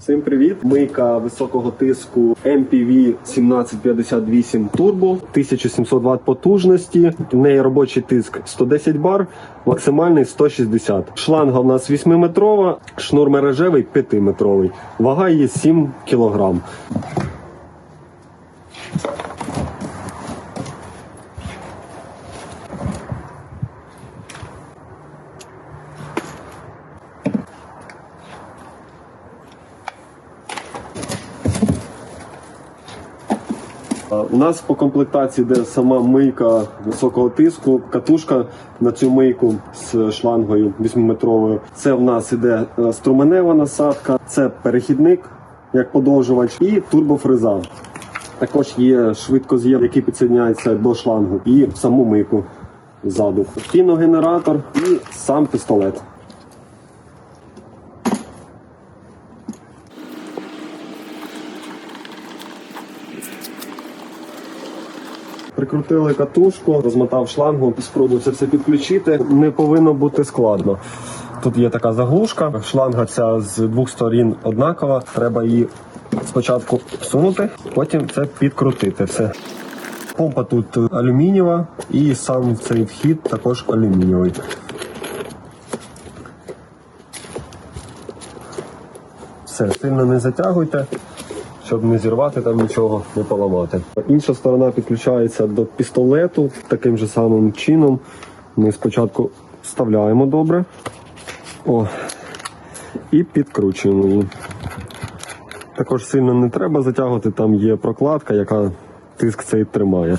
Всім привіт! Мийка високого тиску MPV 1758 Turbo, 1700 Вт потужності. В неї робочий тиск 110 бар, максимальний 160. Шланга у нас 8-метрова, шнур мережевий 5-метровий. Вага її 7 кг. У нас по комплектації йде сама мийка високого тиску, катушка на цю мийку з шлангою 8-метровою. Це в нас іде е, струменева насадка, це перехідник як подовжувач і турбофреза. Також є швидкоз'єм, який підсоединяється до шлангу, і саму мийку ззаду. Піногенератор і сам пістолет. Прикрутили катушку, розмотав шлангу, спробую це все підключити. Не повинно бути складно. Тут є така заглушка, шланга ця з двох сторін однакова. Треба її спочатку всунути, потім це підкрутити. Все. Помпа тут алюмінієва і сам цей вхід також алюмінієвий. Все, сильно не затягуйте, щоб не зірвати там нічого, не поламати. Інша сторона підключається до пістолету таким же самим чином. Ми спочатку вставляємо добре О, і підкручуємо її. Також сильно не треба затягувати, там є прокладка, яка тиск цей тримає.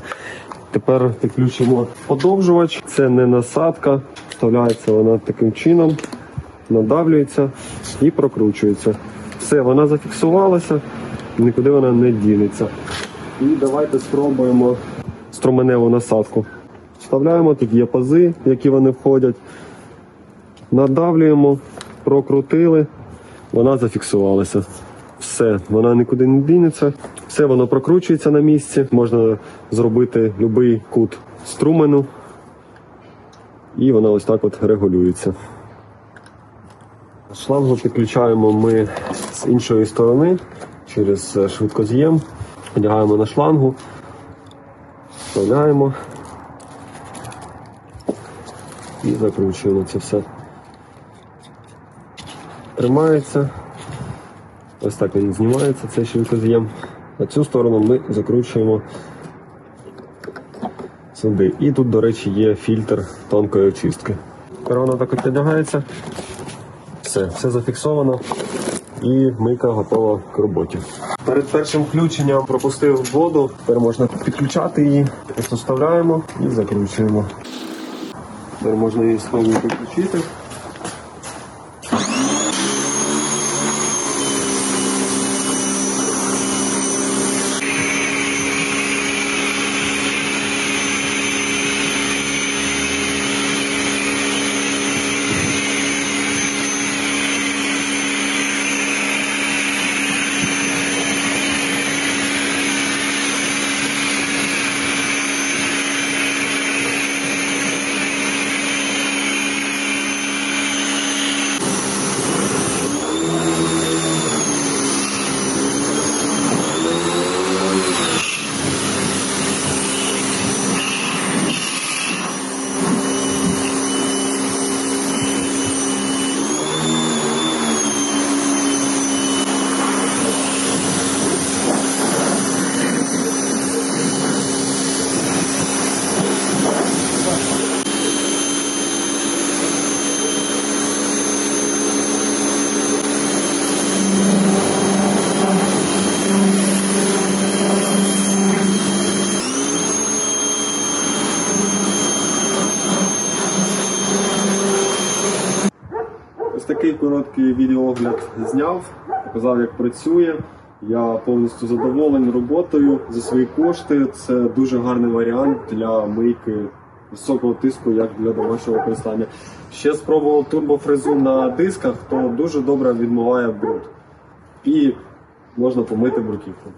Тепер підключимо подовжувач, це не насадка, вставляється вона таким чином, надавлюється і прокручується. Все, вона зафіксувалася, нікуди вона не дінеться. І давайте спробуємо струменеву насадку. Вставляємо, тут є пази, які вони входять. Надавлюємо, прокрутили, вона зафіксувалася. Все, вона нікуди не дінеться. Все воно прокручується на місці. Можна зробити будь-який кут струмену. І вона ось так от регулюється. Шлангу підключаємо ми з іншої сторони через е, швидкоз'єм. Одягаємо на шлангу, вставляємо і закручуємо це все. Тримається. Ось так він знімається, цей швидкоз'єм. А цю сторону ми закручуємо сюди. І тут, до речі, є фільтр тонкої очистки. Воно так от. Все, все зафіксовано і мийка готова к роботі. Перед першим включенням пропустив воду, тепер можна підключати її, просто вставляємо і закручуємо. Тепер можна її знову підключити. Ось такий короткий відеоогляд зняв, показав, як працює. Я повністю задоволений роботою за свої кошти. Це дуже гарний варіант для мийки високого тиску, як для домашнього використання. Ще спробував турбофрезу на дисках, то дуже добре відмиває бруд. І можна помити бруківку.